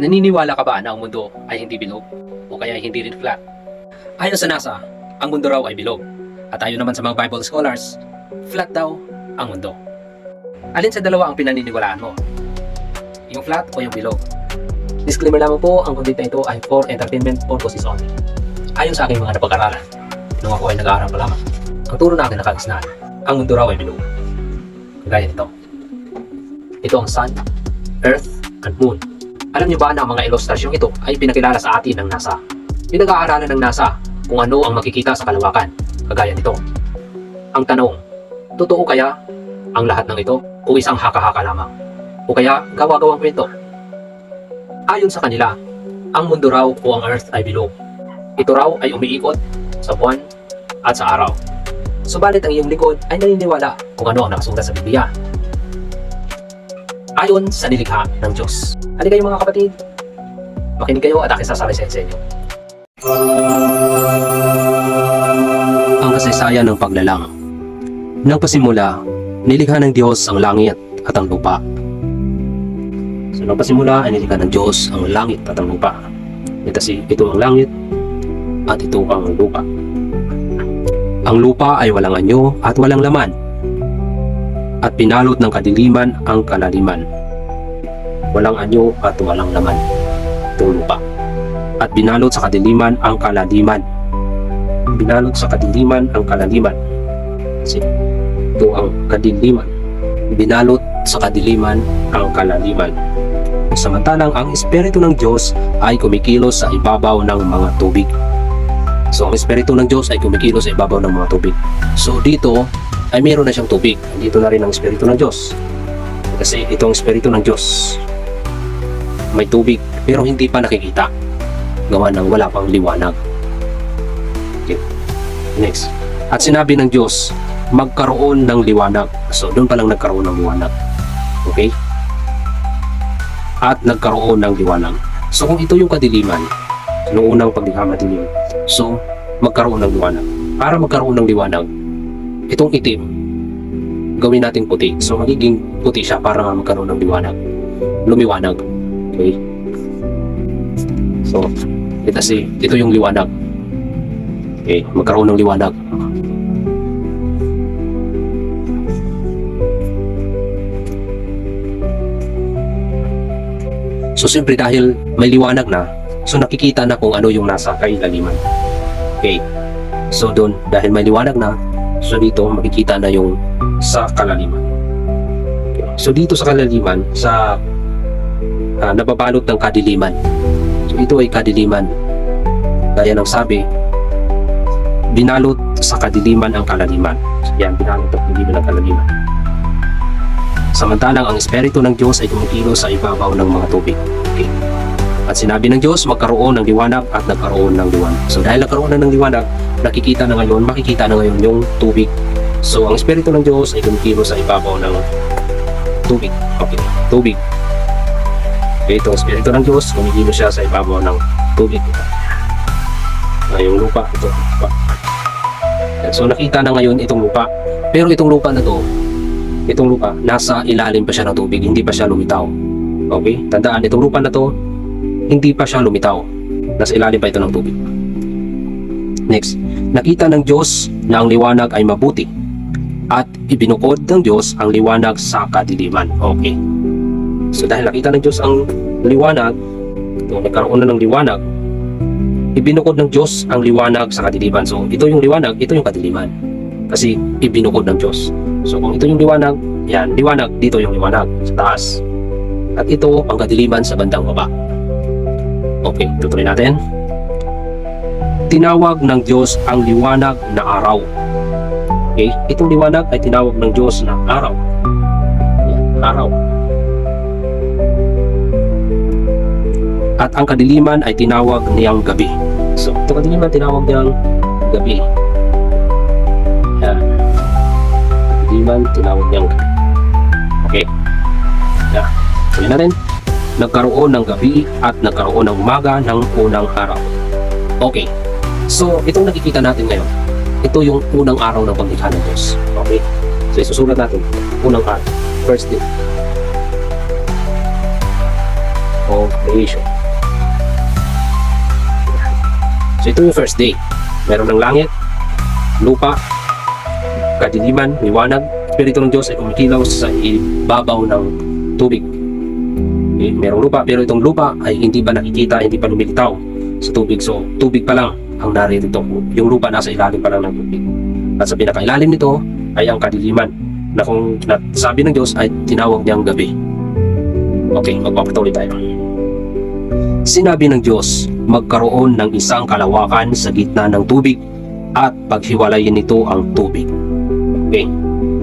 Naniniwala ka ba na ang mundo ay hindi bilog o kaya ay hindi rin flat? Ayon sa NASA, ang mundo raw ay bilog. At ayon naman sa mga Bible scholars, flat daw ang mundo. Alin sa dalawa ang pinaniniwalaan mo? Yung flat o yung bilog? Disclaimer lamang po, ang content na ito ay for entertainment purposes only. Ayon sa aking mga napag-aralan, nung ako ay nag-aaral pa lamang, ang turo na akin nakagisnaan, ang mundo raw ay bilog. Kagaya nito. Ito ang Sun, Earth, and Moon. Alam niyo ba na ang mga ilustrasyong ito ay pinakilala sa atin ng NASA? Pinag-aaralan ng NASA kung ano ang makikita sa kalawakan, kagaya nito. Ang tanong, totoo kaya ang lahat ng ito o isang haka-haka lamang? O kaya gawa-gawang kwento? Ayon sa kanila, ang mundo raw o ang Earth ay bilog. Ito raw ay umiikot sa buwan at sa araw. Subalit ang iyong likod ay naniniwala kung ano ang nakasulat sa Biblia. Ayon sa nilikha ng Diyos. Halika kayo mga kapatid. Makinig kayo at aking sasalisin sa inyo. Ang kasaysayan ng paglalang. Nang pasimula, nilikha ng Diyos ang langit at ang lupa. So nang pasimula ay nilikha ng Diyos ang langit at ang lupa. Ito si ito ang langit at ito ang lupa. Ang lupa ay walang anyo at walang laman at pinalot ng kadiliman ang kalaliman. Walang anyo at walang laman. Itong lupa. At binalot sa kadiliman ang kalaliman. Binalot sa kadiliman ang kalaliman. Kasi ito ang kadiliman. Binalot sa kadiliman ang kalaliman. Samantalang ang Espiritu ng Diyos ay kumikilos sa ibabaw ng mga tubig. So ang Espiritu ng Diyos ay kumikilos sa ibabaw ng mga tubig. So dito ay meron na siyang tubig. Dito na rin ang Espiritu ng Diyos. Kasi ito ang Espiritu ng Diyos. May tubig pero hindi pa nakikita. Gawa ng wala pang liwanag. Okay. Next. At sinabi ng Diyos, magkaroon ng liwanag. So doon pa lang nagkaroon ng liwanag. Okay? At nagkaroon ng liwanag. So kung ito yung kadiliman, noong unang paglikha madilim, so magkaroon ng liwanag. Para magkaroon ng liwanag, itong itim, gawin nating puti. So, magiging puti siya para magkaroon ng liwanag. Lumiwanag. Okay? So, ito si, ito yung liwanag. Okay, magkaroon ng liwanag. So, siyempre dahil may liwanag na, so nakikita na kung ano yung nasa kailaliman. Okay. So, doon, dahil may liwanag na, So dito makikita na yung sa kalaliman. Okay. So dito sa kalaliman, sa ah, nababalot ng kadiliman. So ito ay kadiliman. Gaya ng sabi, binalot sa kadiliman ang kalaliman. So yan, binalot ang kadiliman ang kalaliman. Samantalang ang Espiritu ng Diyos ay kumikilos sa ibabaw ng mga tubig. Okay. At sinabi ng Diyos, magkaroon ng liwanag at nagkaroon ng liwanag. So dahil nagkaroon na ng liwanag, nakikita na ngayon, makikita na ngayon yung tubig. So ang Espiritu ng Diyos ay kumikilos sa ibabaw ng tubig. Okay, tubig. Okay, itong Espiritu ng Diyos, kumikilos siya sa ibabaw ng tubig. Ah, yung lupa, ito, lupa. So nakita na ngayon itong lupa. Pero itong lupa na to, itong lupa, nasa ilalim pa siya ng tubig, hindi pa siya lumitaw. Okay? Tandaan, itong lupa na to, hindi pa siya lumitaw. Nasa ilalim pa ito ng tubig. Next, nakita ng Diyos na ang liwanag ay mabuti at ibinukod ng Diyos ang liwanag sa kadiliman. Okay. So dahil nakita ng Diyos ang liwanag, ito, nagkaroon na ng liwanag, ibinukod ng Diyos ang liwanag sa kadiliman. So ito yung liwanag, ito yung kadiliman. Kasi ibinukod ng Diyos. So kung ito yung liwanag, yan, liwanag, dito yung liwanag sa taas. At ito ang kadiliman sa bandang baba. Okay, tutuloy natin. Tinawag ng Diyos ang liwanag na araw. Okay, itong liwanag ay tinawag ng Diyos na araw. Ayan, araw. At ang kadiliman ay tinawag niyang gabi. So, itong kadiliman tinawag niyang gabi. Ayan. Kadiliman tinawag niyang gabi. Okay. Ayan. Tuloy natin nagkaroon ng gabi at nagkaroon ng umaga ng unang araw. Okay. So, itong nakikita natin ngayon, ito yung unang araw ng paglikha ng Diyos. Okay? So, isusulat natin. Unang araw. First day. of creation. So ito yung first day. Meron ng langit, lupa, kadiliman, liwanag, Espiritu ng Diyos ay kumikilaw sa ibabaw ng tubig. Okay, merong lupa, pero itong lupa ay hindi pa nakikita, hindi pa lumilitaw sa tubig. So, tubig pa lang ang narito. Yung lupa nasa ilalim pa lang ng tubig. At sa pinakailalim nito ay ang kadiliman na kung na- sabi ng Diyos ay tinawag niyang gabi. Okay, magpapatuloy tayo. Sinabi ng Diyos, magkaroon ng isang kalawakan sa gitna ng tubig at paghiwalayin nito ang tubig. Okay.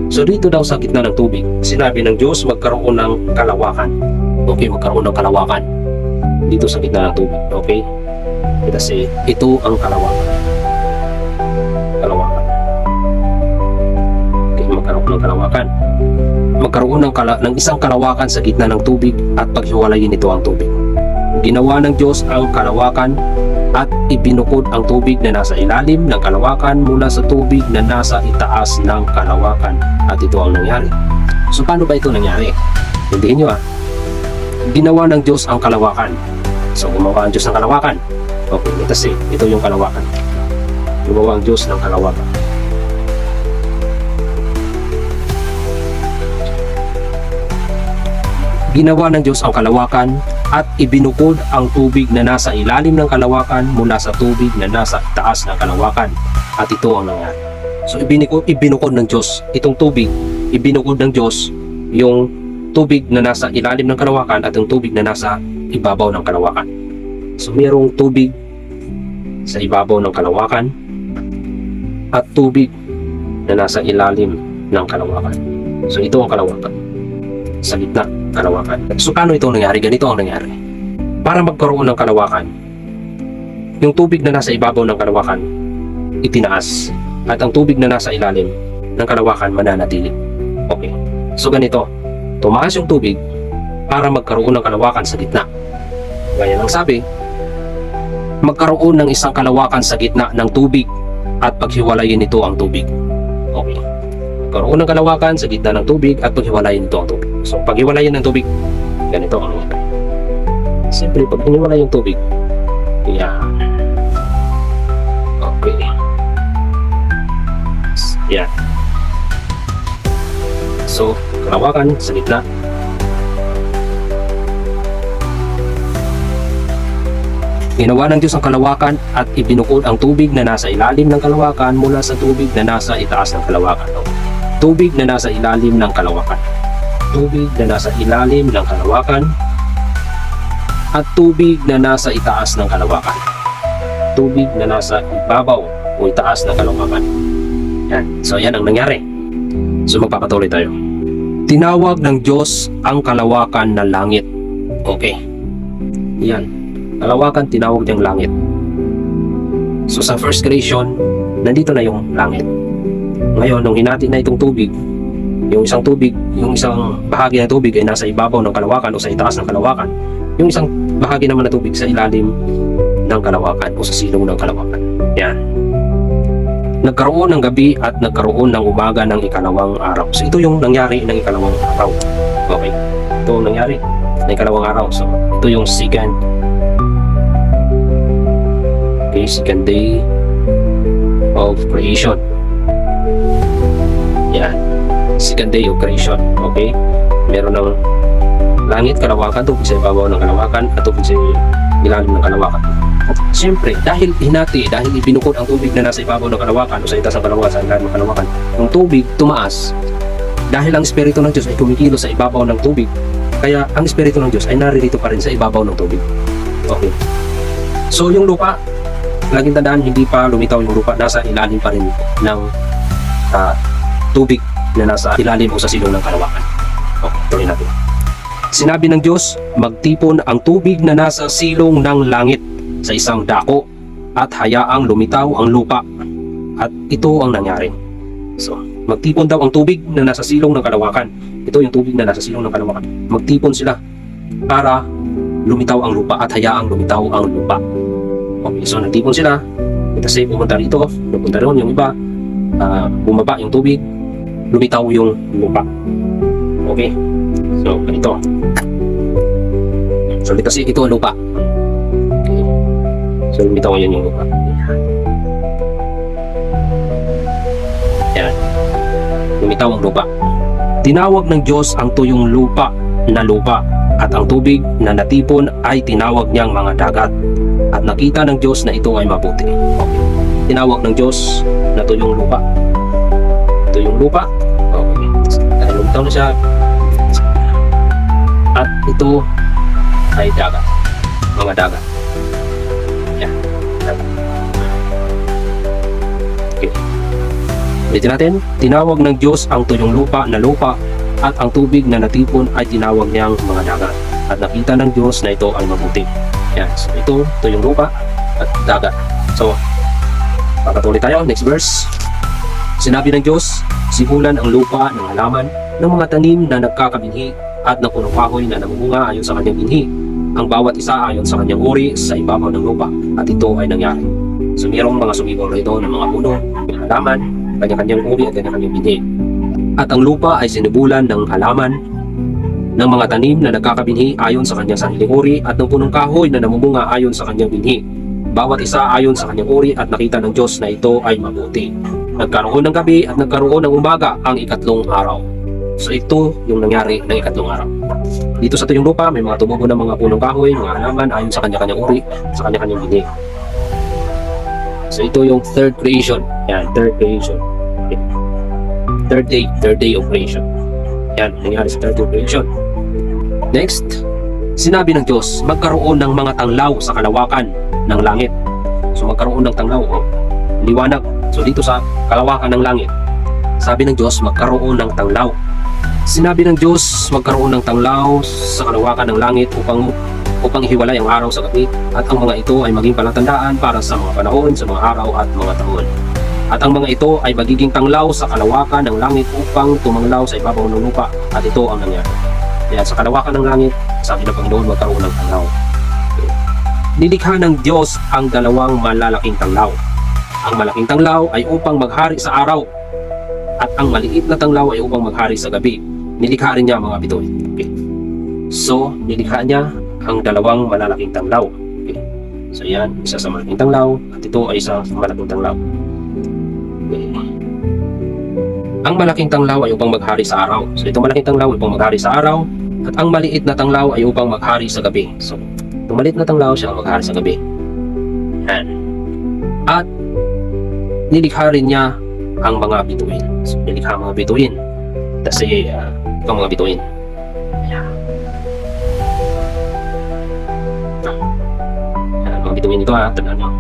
So dito daw sa gitna ng tubig, sinabi ng Diyos magkaroon ng kalawakan. Okay, magkaroon ng kalawakan. Dito sa gitna ng tubig. Okay? Kasi ito ang kalawakan. Kalawakan. Okay, magkaroon ng kalawakan. Magkaroon ng, kala ng isang kalawakan sa gitna ng tubig at paghiwalayin nito ang tubig. Ginawa ng Diyos ang kalawakan at ibinukod ang tubig na nasa ilalim ng kalawakan mula sa tubig na nasa itaas ng kalawakan. At ito ang nangyari. So paano ba ito nangyari? Hindihin nyo ah. Ginawa ng Diyos ang kalawakan. So gumawa ang Diyos ng kalawakan. Okay, ito si, ito yung kalawakan. Gumawa ang Diyos ng kalawakan. Ginawa ng Diyos ang kalawakan at ibinukod ang tubig na nasa ilalim ng kalawakan mula sa tubig na nasa taas ng kalawakan. At ito ang nangyari. So ibinukod, ibinukod ng Diyos itong tubig, ibinukod ng Diyos yung tubig na nasa ilalim ng kalawakan at yung tubig na nasa ibabaw ng kalawakan. So mayroong tubig sa ibabaw ng kalawakan at tubig na nasa ilalim ng kalawakan. So ito ang kalawakan. Sa gitna, kalawakan. So paano ito nangyari? Ganito ang nangyari. Para magkaroon ng kalawakan, yung tubig na nasa ibabaw ng kalawakan, itinaas. At ang tubig na nasa ilalim ng kalawakan, mananatili. Okay. So ganito, tumaas yung tubig para magkaroon ng kalawakan sa gitna. Gaya ng sabi, magkaroon ng isang kalawakan sa gitna ng tubig at paghiwalayin nito ang tubig. Okay. Magkaroon ng kalawakan sa gitna ng tubig at paghiwalayin nito ang tubig. So, paghiwalayin ng tubig, ganito ang nangyari. Siyempre, pag hiniwalay yung tubig, yan. Okay. Yan. So, kalawakan sa gitna. Ginawa ng Diyos ang kalawakan at ibinukod ang tubig na nasa ilalim ng kalawakan mula sa tubig na nasa itaas ng kalawakan. Tubig na nasa ilalim ng kalawakan. Tubig na nasa ilalim ng kalawakan at tubig na nasa itaas ng kalawakan. Tubig na nasa ibabaw o itaas ng kalawakan. Yan. So yan ang nangyari. So magpapatuloy tayo. Tinawag ng Diyos ang kalawakan na langit. Okay. Yan. Kalawakan tinawag niyang langit. So sa first creation, nandito na yung langit. Ngayon, nung hinati na itong tubig, yung isang tubig, yung isang bahagi ng tubig ay nasa ibabaw ng kalawakan o sa itaas ng kalawakan. Yung isang bahagi naman ng tubig sa ilalim ng kalawakan o sa silong ng kalawakan. Yan. Nagkaroon ng gabi at nagkaroon ng umaga ng ikalawang araw. So ito yung nangyari ng ikalawang araw. Okay. Ito ang nangyari ng ikalawang araw. So ito yung second Okay, second day of creation. Yan. Second day of creation. Okay? Meron ng langit, kalawakan, tubig sa ibabaw ng kalawakan, at tubig sa ilalim ng kalawakan. Siyempre, dahil hinati, dahil ibinukod ang tubig na nasa ibabaw ng kalawakan o sa itaas ng kalawakan, sa ilalim ng kalawakan, yung tubig tumaas. Dahil ang Espiritu ng Diyos ay kumikilos sa ibabaw ng tubig, kaya ang Espiritu ng Diyos ay naririto pa rin sa ibabaw ng tubig. Okay. So, yung lupa, laging tandaan, hindi pa lumitaw yung lupa, nasa ilalim pa rin ng ah, tubig na nasa ilalim o sa silong ng kalawakan. Okay, tuloy natin. Sinabi ng Diyos, magtipon ang tubig na nasa silong ng langit sa isang dako at hayaang lumitaw ang lupa. At ito ang nangyari. So, magtipon daw ang tubig na nasa silong ng kalawakan. Ito yung tubig na nasa silong ng kalawakan. Magtipon sila para lumitaw ang lupa at hayaang lumitaw ang lupa. Okay, so nagtipon sila. Kasi pumunta rito, pumunta roon yung iba. Ah, bumaba yung tubig, lumitaw yung lupa. Okay. So, ganito. So kasi ito ang lupa. Okay. So lumitaw ngayon yung lupa. Yan. Lumitaw ang lupa. Tinawag ng Diyos ang tuyong lupa na lupa at ang tubig na natipon ay tinawag niyang mga dagat at nakita ng Diyos na ito ay mabuti. Okay. Tinawag ng Diyos na tuyong lupa. Tuyong lupa. Okay. Lumitaw na siya. At ito ay dagat. Mga dagat. Yan. Okay. Ulitin natin. Tinawag ng Diyos ang tuyong lupa na lupa at ang tubig na natipon ay tinawag niyang mga dagat. At nakita ng Diyos na ito ay mabuti. Yan. So ito, tuyong lupa at dagat. So, Pagkatuloy tayo, next verse. Sinabi ng Diyos, simulan ang lupa ng halaman ng mga tanim na nagkakabinhi at ng punong kahoy na namumunga ayon sa kanyang binhi. Ang bawat isa ayon sa kanyang uri sa ibabaw ng lupa at ito ay nangyari. So mayroong mga sumibol ito ng mga puno, ng halaman, kanya-kanyang uri at kanya-kanyang binhi. At ang lupa ay sinubulan ng halaman ng mga tanim na nagkakabinhi ayon sa kanyang sariling uri at ng punong kahoy na namumunga ayon sa kanyang binhi. Bawat isa ayon sa kanyang uri at nakita ng Diyos na ito ay mabuti. Nagkaroon ng gabi at nagkaroon ng umaga ang ikatlong araw. So ito yung nangyari ng ikatlong araw. Dito sa tuyong lupa, may mga tumubo ng mga punong kahoy, mga halaman ayon sa kanya-kanyang uri, sa kanya-kanyang bini. So ito yung third creation. Yan, third creation. Third day, third day of creation. Yan, nangyari sa third day of creation. Next, sinabi ng Diyos, magkaroon ng mga tanglaw sa kalawakan ng langit. So magkaroon ng tanglaw o liwanag. So dito sa kalawakan ng langit, sabi ng Diyos, magkaroon ng tanglaw. Sinabi ng Diyos, magkaroon ng tanglaw sa kalawakan ng langit upang upang hiwalay ang araw sa gabi at ang mga ito ay maging palatandaan para sa mga panahon, sa mga araw at mga taon. At ang mga ito ay magiging tanglaw sa kalawakan ng langit upang tumanglaw sa ibabaw ng lupa at ito ang nangyari. Kaya sa kalawakan ng langit, sabi ng Panginoon, magkaroon ng tanglaw. Nilikha ng Diyos ang dalawang malalaking tanglaw. Ang malaking tanglaw ay upang maghari sa araw at ang maliit na tanglaw ay upang maghari sa gabi. Nilikha rin niya mga bitoy. Okay. So, nilikha niya ang dalawang malalaking tanglaw. Okay. So, yan, isa sa malaking tanglaw at ito ay isa sa malaking tanglaw. Okay. Ang malaking tanglaw ay upang maghari sa araw. So, itong malaking tanglaw ay upang maghari sa araw at ang maliit na tanglaw ay upang maghari sa gabi. So, itong maliit na tanglaw siya ang maghari sa gabi. Yan. At nilikha rin niya ang mga bituin. So, nilikha ang mga bituin. Kasi, uh, ang mga bituin. Ayan. Ayan, mga bituin ito ha, tandaan mo.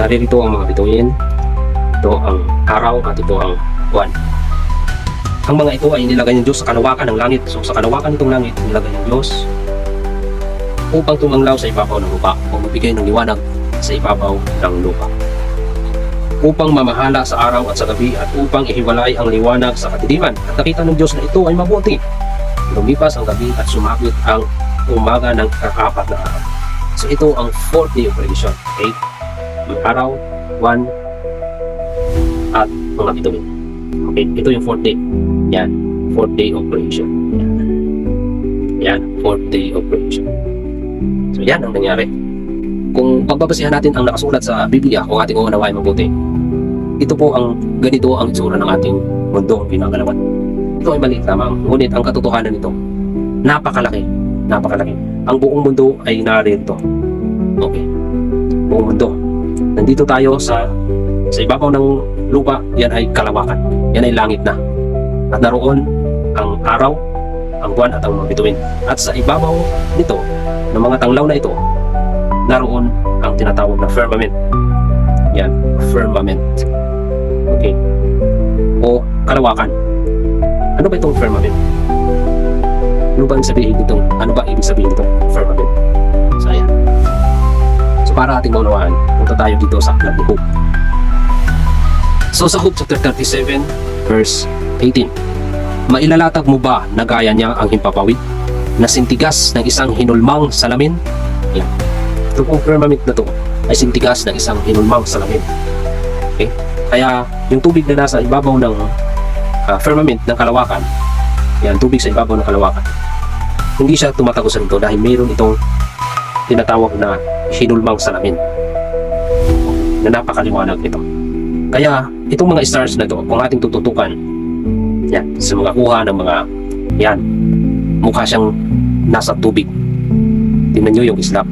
Naririto ang mga bituin. Ito ang araw at ito ang buwan. Ang mga ito ay nilagay ng Diyos sa kalawakan ng langit. So sa kalawakan nitong langit, nilagay ng Diyos upang tumanglaw sa ibabaw ng lupa o magbigay ng liwanag sa ibabaw ng lupa. Upang mamahala sa araw at sa gabi at upang ihiwalay ang liwanag sa kadiliman. At nakita ng Diyos na ito ay mabuti. Lumipas ang gabi at sumapit ang umaga ng kaapat na araw. So ito ang fourth day of creation. Okay? May araw, one, at mga bituin. Okay, ito yung fourth day. Yan, fourth day of creation. Yan, yan fourth day of creation. So yan ang nangyari. Kung pagbabasihan natin ang nakasulat sa Biblia, kung ating uunawain mabuti, ito po ang ganito ang itsura ng ating mundo, pinagalawan. Ito ay maliit lamang, ngunit ang katotohanan nito, napakalaki, napakalaki. Ang buong mundo ay narito. Okay, buong mundo. Nandito tayo sa sa ibabaw ng lupa, yan ay kalawakan. Yan ay langit na. At naroon ang araw, ang buwan at ang mga bituin. At sa ibabaw nito, ng mga tanglaw na ito, naroon ang tinatawag na firmament. Yan, firmament. Okay. O kalawakan. Ano ba itong firmament? Ano ba ang sabihin nitong, ano ba ibig sabihin nitong firmament? Para ating maunawaan, punta tayo dito sa aklat ni Hope. So sa Job chapter 37 verse 18 Mailalatag mo ba na gaya niya ang himpapawid na sintigas ng isang hinulmang salamin? Yan. Ito pong firmament na to ay sintigas ng isang hinulmang salamin. Okay? Kaya yung tubig na nasa ibabaw ng ah, firmament ng kalawakan, yan, tubig sa ibabaw ng kalawakan, hindi siya tumatagos rito dahil mayroon itong tinatawag na hinulmang salamin na napakaliwanag nito. Kaya itong mga stars na to, kung ating tututukan, yan, sa mga kuha ng mga, yan, mukha siyang nasa tubig. Tingnan nyo yung islap.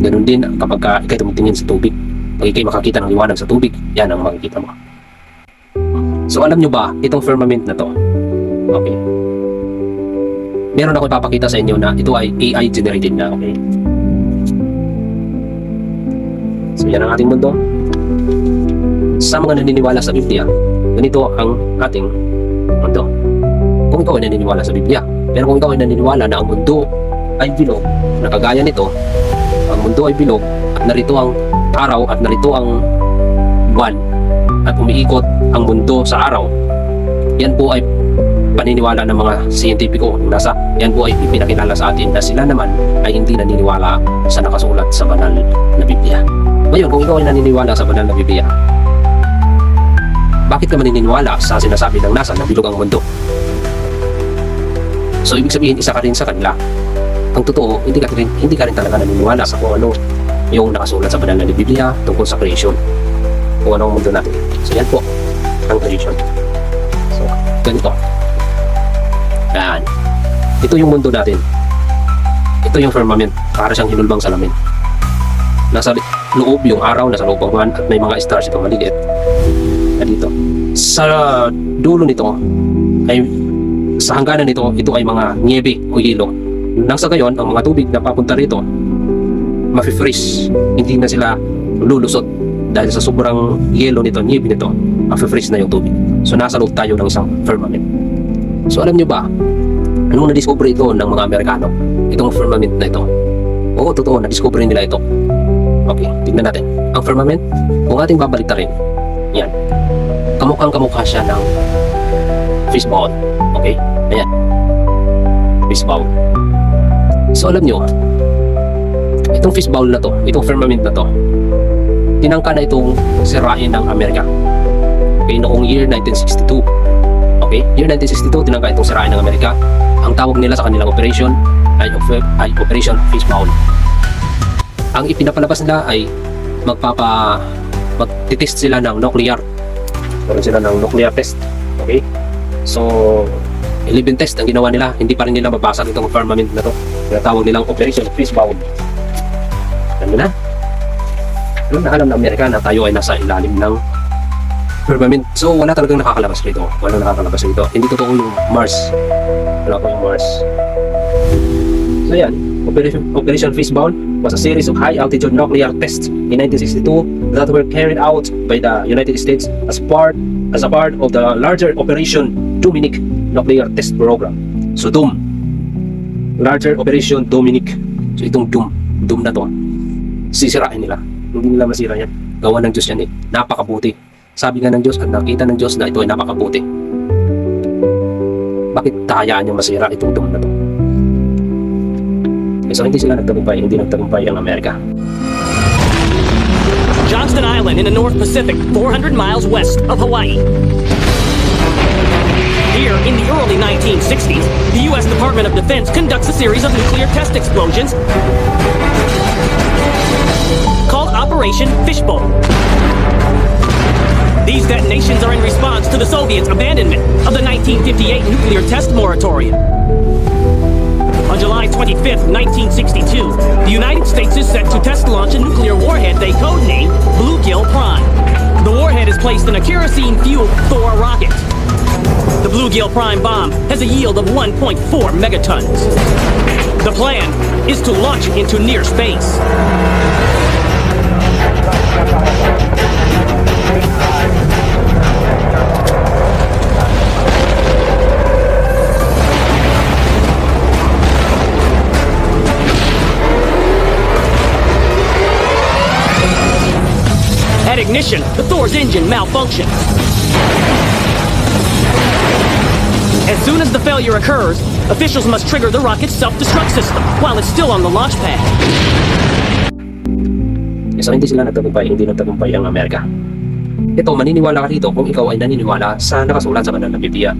Ganun din kapag ka ikay tumitingin sa tubig. Pag ikay makakita ng liwanag sa tubig, yan ang makikita mo. So alam nyo ba, itong firmament na to, okay, meron ako ipapakita sa inyo na ito ay AI generated na, okay? Yan ang ating mundo. Sa mga naniniwala sa Biblia, ganito ang ating mundo. Kung ikaw ay naniniwala sa Biblia, pero kung ikaw ay naniniwala na ang mundo ay bilog, na kagaya nito, ang mundo ay bilog, at narito ang araw at narito ang buwan, at umiikot ang mundo sa araw, yan po ay paniniwala ng mga siyentipiko ng NASA. Yan po ay ipinakilala sa atin na sila naman ay hindi naniniwala sa nakasulat sa banal na Biblia. Ngayon, kung ikaw ay naniniwala sa banal na Biblia, bakit ka maniniwala sa sinasabi ng NASA na ang mundo? So, ibig sabihin, isa ka rin sa kanila. Ang totoo, hindi ka rin, hindi ka rin talaga naniniwala sa kung ano yung nakasulat sa banal na Biblia tungkol sa creation. Kung ano ang mundo natin. So, yan po, ang creation. So, ganito. Yan. Ito yung mundo natin. Ito yung firmament. Para siyang hinulbang salamin. Nasa loob yung araw, nasa loob ang at may mga stars ito maliliit. Na dito. Sa dulo nito, ay sa hangganan nito, ito ay mga niebe o hilo. Nang sa gayon, ang mga tubig na papunta rito, mafe-freeze. Hindi na sila lulusot. Dahil sa sobrang yelo nito, niebe nito, mafe-freeze na yung tubig. So nasa loob tayo ng isang firmament. So alam nyo ba, anong na-discover ito ng mga Amerikano? Itong firmament na ito. Oo, totoo, na-discover nila ito. Okay, tignan natin. Ang firmament, kung ating babalik rin, yan. Kamukhang kamukha siya ng fishbowl. Okay? Ayan. Fishbowl. So alam nyo, itong fishbowl na to, itong firmament na to, tinangka na itong sirain ng Amerika. Okay, noong year 1962. Okay, year 1962, tinangka itong sirain ng Amerika. Ang tawag nila sa kanilang operation ay, ay Operation Fishbowl. Ang ipinapalabas nila ay magpapa magtitest sila ng nuclear. Meron sila ng nuclear test. Okay? So, 11 test ang ginawa nila. Hindi pa rin nila mabasag itong firmament na to. Tinatawag nilang Operation Fishbowl. Ano na? Doon na alam ng Amerika na tayo ay nasa ilalim ng firmament. So, wala talagang nakakalabas rito. Walang nakakalabas rito. Hindi totoo yung Mars. Wala po yung Mars. So, yan. Operation, Operation Fishbowl was a series of high-altitude nuclear tests in 1962 that were carried out by the United States as part as a part of the larger Operation Dominic nuclear test program. So, DOM. Larger Operation Dominic. So, itong DOM. DOM na to. Sisirain nila. Hindi nila masira yan. Gawa ng Diyos yan eh. Napakabuti. Sabi nga ng Diyos at nakita ng Diyos na ito ay napakabuti. Bakit tahayaan niya masira itong DOM na to? So hindi sila nagtagumpay, hindi nagtagumpay ang Amerika. Johnston Island in the North Pacific, 400 miles west of Hawaii. Here, in the early 1960s, the U.S. Department of Defense conducts a series of nuclear test explosions called Operation Fishbowl. These detonations are in response to the Soviets' abandonment of the 1958 nuclear test moratorium. On July 25, 1962, the United States is set to test launch a nuclear warhead they codenamed Bluegill Prime. The warhead is placed in a kerosene-fueled Thor rocket. The Bluegill Prime bomb has a yield of 1.4 megatons. The plan is to launch it into near space. At ignition, the Thor's engine malfunctions. As soon as the failure occurs, officials must trigger the rocket's self-destruct system while it's still on the launch pad. So hindi sila nagtagumpay, hindi nagtagumpay ang Amerika. Ito, maniniwala ka dito kung ikaw ay naniniwala sa nakasulat sa banal na Biblia.